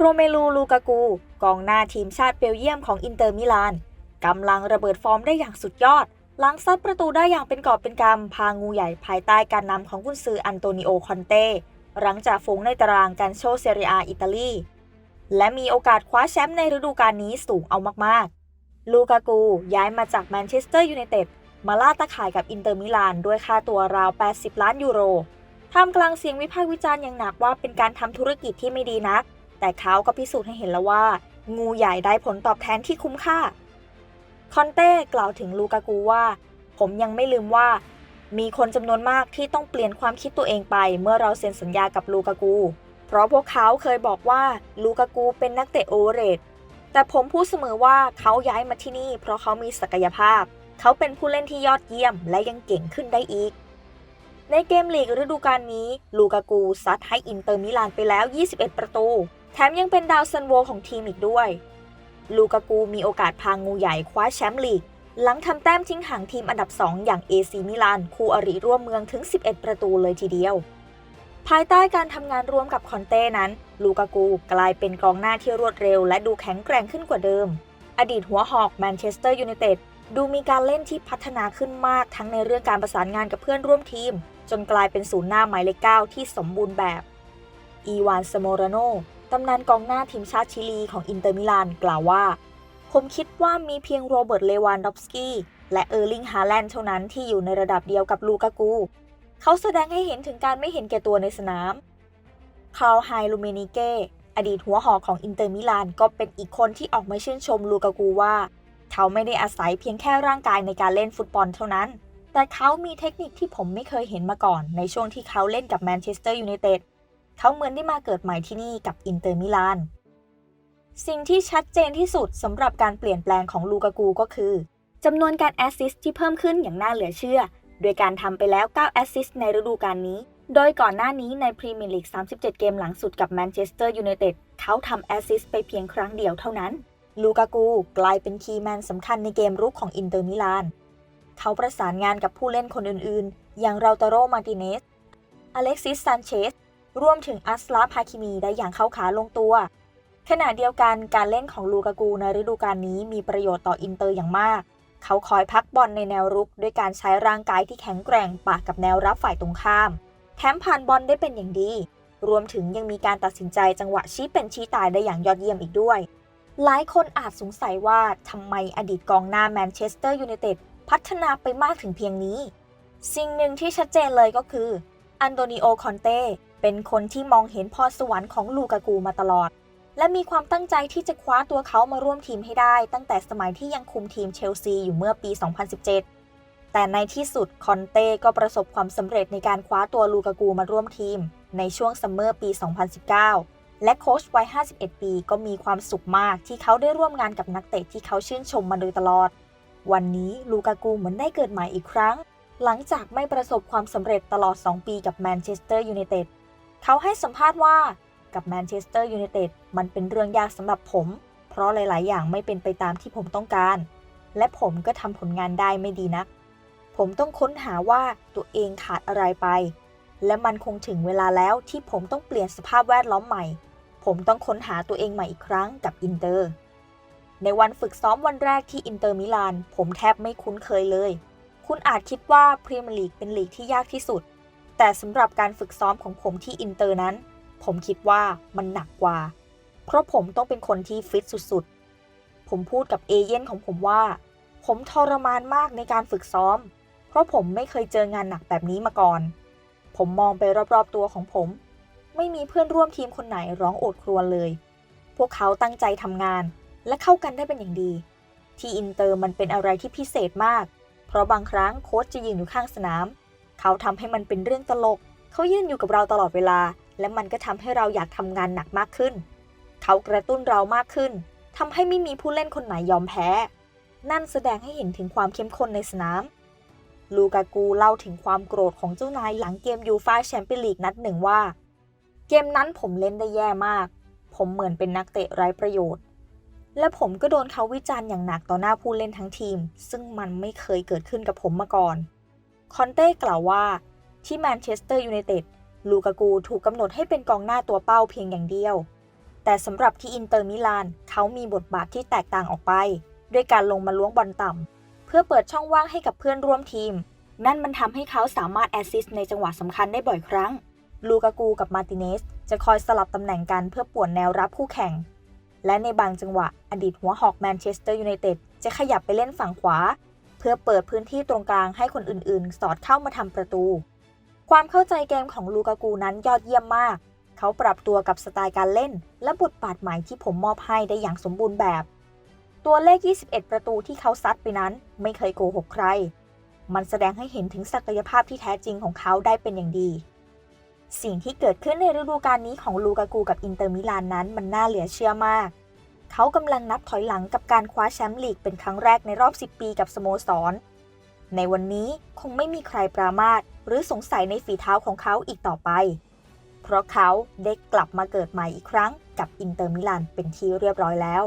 โรเมลู ลูกากู กองหน้าทีมชาติเบลเยียมของอินเตอร์มิลานกำลังระเบิดฟอร์มได้อย่างสุดยอด หลังซัดประตูได้อย่างเป็นกอบเป็นกำพางูใหญ่ภายใต้การนำของกุนซืออันโตนิโอ คอนเต้ หลังจากฝูงในตารางการโชเซเรียอิตาลี และมีโอกาสคว้าแชมป์ในฤดูกาลนี้สูงเอามากๆ ลูกากูย้ายมาจากแมนเชสเตอร์ยูไนเต็ดมาล่าตะข่ายกับอินเตอร์มิลานด้วยค่าตัวราว 80 ล้านยูโรท่ามกลางเสียงวิพากษ์วิจารณ์อย่างหนักว่าเป็นการทำธุรกิจที่ไม่ดีนัก แต่เขาก็พิสูจน์ให้เห็นแล้วว่า งูใหญ่ได้ผลตอบแทนที่คุ้มค่า คอนเต้กล่าวถึงลูกากูว่า ผมยังไม่ลืมว่า มีคนจำนวนมากที่ต้องเปลี่ยนความคิดตัวเองไป เมื่อเราเซ็นสัญญากับลูกากู เพราะพวกเขาเคยบอกว่าลูกากูเป็นนักเตะโอเวอร์เรทแต่ผมพูดเสมอว่าเขาย้ายมาที่นี่ เพราะเขามีศักยภาพ เขาเป็นผู้เล่นที่ยอดเยี่ยม และยังเก่งขึ้นได้อีก ในเกมลีกฤดูกาลนี้ ลูกากูซัดให้อินเตอร์มิลานไปแล้ว 21 ประตู ถมยังเป็นดาวซันโวของทีมอีกด้วย ลูกากูมีโอกาสพางูใหญ่คว้าแชมป์ลีก หลังทำแต้มทิ้งห่างทีมอันดับ 2 อย่างเอซีมิลาน คู่อริร่วมเมืองถึง 11 ประตูเลยทีเดียว ภายใต้การทำงานร่วมกับคอนเต้นั้น ลูกากูกลายเป็นกองหน้าที่รวดเร็ว และดูแข็งแกร่งขึ้นกว่าเดิม อดีตหัวหอกแมนเชสเตอร์ยูไนเต็ดดูมีการเล่นที่พัฒนาขึ้นมากทั้งในเรื่องการประสานงานกับเพื่อนร่วมทีม จนกลายเป็นศูนย์หน้าหมายเลขเก้าที่สมบูรณ์แบบ อีวานสโมราโน ตำนานกองหน้าทีมชาติชิลีของอินเตอร์มิลานกล่าวว่า ผมคิดว่ามีเพียงโรเบิร์ตเลวานดอฟสกี้และเออร์ลิงฮาแลนด์เท่านั้นที่อยู่ในระดับเดียวกับลูกากู เขาแสดงให้เห็นถึงการไม่เห็นแก่ตัวในสนามคาร์ลไฮลูเมนิเกอดีตหัวหอกของอินเตอร์มิลานก็เป็นอีกคนที่ออกมาชื่นชมลูกากูว่า เขาไม่ได้อาศัยเพียงแค่ร่างกายในการเล่นฟุตบอลเท่านั้น แต่เขามีเทคนิคที่ผมไม่เคยเห็นมาก่อน ในช่วงที่เขาเล่นกับแมนเชสเตอร์ยูไนเต็ด เขาเหมือนได้มาเกิดใหม่ที่นี่กับอินเตอร์มิลาน สิ่งที่ชัดเจนที่สุดสำหรับการเปลี่ยนแปลงของลูกากูก็คือจำนวนการแอสซิสที่เพิ่มขึ้นอย่างน่าเหลือเชื่อ โดยการทำไปแล้ว 9 แอสซิสในฤดูกาลนี้ โดยก่อนหน้านี้ในพรีเมียร์ลีก 37 เกมหลังสุดกับแมนเชสเตอร์ยูไนเต็ดเขาทำแอสซิสไปเพียงครั้งเดียวเท่านั้น ลูกากูกลายเป็นคีย์แมนสำคัญในเกมรุกของอินเตอร์มิลาน เขาประสานงานกับผู้เล่นคนอื่นๆ อย่างราตาโรมาร์ติเนส อเล็กซิสซานเชส รวมถึงอัสลาฟฮาคิมีได้อย่างเข้าขาลงตัว ขณะเดียวกันการเล่นของลูกากูในฤดูกาลนี้มีประโยชน์ต่ออินเตอร์อย่างมาก เขาคอยพักบอลในแนวรุก ด้วยการใช้ร่างกายที่แข็งแกร่งปะกับแนวรับฝ่ายตรงข้าม แถมผ่านบอลได้เป็นอย่างดี รวมถึงยังมีการตัดสินใจจังหวะชี้เป็นชี้ตายได้อย่างยอดเยี่ยมอีกด้วย หลายคนอาจสงสัยว่าทำไมอดีตกองหน้าแมนเชสเตอร์ยูไนเต็ดพัฒนาไปมากถึงเพียงนี้ สิ่งหนึ่งที่ชัดเจนเลยก็คือ อันโตนิโอ คอนเต้ เป็นคนที่มองเห็นพรสวรรค์ของลูกากูมาตลอด และมีความตั้งใจที่จะคว้าตัวเขามาร่วมทีมให้ได้ ตั้งแต่สมัยที่ยังคุมทีมเชลซีอยู่เมื่อปี 2017 แต่ในที่สุดคอนเต้ก็ประสบความสำเร็จในการคว้าตัวลูกากูมาร่วมทีม ในช่วงซัมเมอร์ปี 2019 และโค้ชวัย 51 ปีก็มีความสุขมากที่เขาได้ร่วมงานกับนักเตะที่เขาชื่นชมมาโดยตลอด วันนี้ลูกากูเหมือนได้เกิดใหม่อีกครั้ง หลังจากไม่ประสบความสำเร็จตลอด 2 ปีกับแมนเชสเตอร์ยูไนเต็ดเขาให้สัมภาษณ์ว่ากับแมนเชสเตอร์ยูไนเต็ดมันเป็นเรื่องยากสำหรับผม เพราะหลาย ๆ อย่างไม่เป็นไปตามที่ผมต้องการ และผมก็ทำผลงานได้ไม่ดีนัก ผมต้องค้นหาว่าตัวเองขาดอะไรไป และมันคงถึงเวลาแล้วที่ผมต้องเปลี่ยนสภาพแวดล้อมใหม่ ผมต้องค้นหาตัวเองใหม่อีกครั้งกับอินเตอร์ ในวันฝึกซ้อมวันแรกที่อินเตอร์มิลาน ผมแทบไม่คุ้นเคยเลย คุณอาจคิดว่าพรีเมียร์ลีกเป็นลีกที่ยากที่สุด แต่สำหรับการฝึกซ้อมของผมที่อินเตอร์นั้น ผมคิดว่ามันหนักกว่า เพราะผมต้องเป็นคนที่ฟิตสุดๆ ผมพูดกับเอเย่นของผมว่า ผมทรมานมากในการฝึกซ้อม เพราะผมไม่เคยเจองานหนักแบบนี้มาก่อน ผมมองไปรอบๆตัวของผม ไม่มีเพื่อนร่วมทีมคนไหนร้องโอดครวญเลย พวกเขาตั้งใจทำงานและเข้ากันได้เป็นอย่างดี ที่อินเตอร์มันเป็นอะไรที่พิเศษมาก เพราะบางครั้งโค้ชจะยืนอยู่ข้างสนาม เขาทำให้มันเป็นเรื่องตลก เขายืนอยู่กับเราตลอดเวลา และมันก็ทำให้เราอยากทำงานหนักมากขึ้น เขากระตุ้นเรามากขึ้นทำให้ไม่มีผู้เล่นคนไหนยอมแพ้ นั่นแสดงให้เห็นถึงความเข้มข้นในสนาม ลูกากูเล่าถึงความโกรธของเจ้านายหลังเกมยูฟ่าแชมเปี้ยนลีกนัดหนึ่งว่า เกมนั้นผมเล่นได้แย่มาก ผมเหมือนเป็นนักเตะไร้ประโยชน์ และผมก็โดนเขาวิจารณ์อย่างหนักต่อหน้าผู้เล่นทั้งทีม ซึ่งมันไม่เคยเกิดขึ้นกับผมมาก่อน คอนเต้กล่าวว่า ที่แมนเชสเตอร์ยูไนเต็ดลูกากูถูกกำหนดให้เป็นกองหน้าตัวเป้าเพียงอย่างเดียว แต่สำหรับที่อินเตอร์มิลานเขามีบทบาทที่แตกต่างออกไป ด้วยการลงมาล้วงบอลต่ำเพื่อเปิดช่องว่างให้กับเพื่อนร่วมทีม นั่นมันทำให้เขาสามารถแอสซิสต์ในจังหวะสำคัญได้บ่อยครั้ง ลูกากูกับมาร์ติเนสจะคอยสลับตำแหน่งกันเพื่อป่วนแนวรับคู่แข่ง และในบางจังหวะอดีตหัวหอกแมนเชสเตอร์ยูไนเต็ดจะขยับไปเล่นฝั่งขวา เพื่อเปิดพื้นที่ตรงกลางให้คนอื่นๆ สอดเข้ามาทำประตู ความเข้าใจเกมของลูกากูนั้นยอดเยี่ยมมาก เขาปรับตัวกับสไตล์การเล่น และบทบาทใหม่ที่ผมมอบให้ได้อย่างสมบูรณ์แบบ ตัวเลข 21 ประตูที่เขาซัดไปนั้นไม่เคยโกหกใคร มันแสดงให้เห็นถึงศักยภาพที่แท้จริงของเขาได้เป็นอย่างดี สิ่งที่เกิดขึ้นในฤดูกาลนี้ของลูกากูกับอินเตอร์มิลานนั้นมันน่าเหลือเชื่อมาก เขากำลังนับถอยหลังกับการคว้าแชมป์ลีกเป็นครั้งแรกในรอบ 10 ปีกับสโมสร ในวันนี้คงไม่มีใครปรามาสหรือสงสัยในฝีเท้าของเขาอีกต่อไป เพราะเขาได้กลับมาเกิดใหม่อีกครั้งกับอินเตอร์มิลานเป็นที่เรียบร้อยแล้ว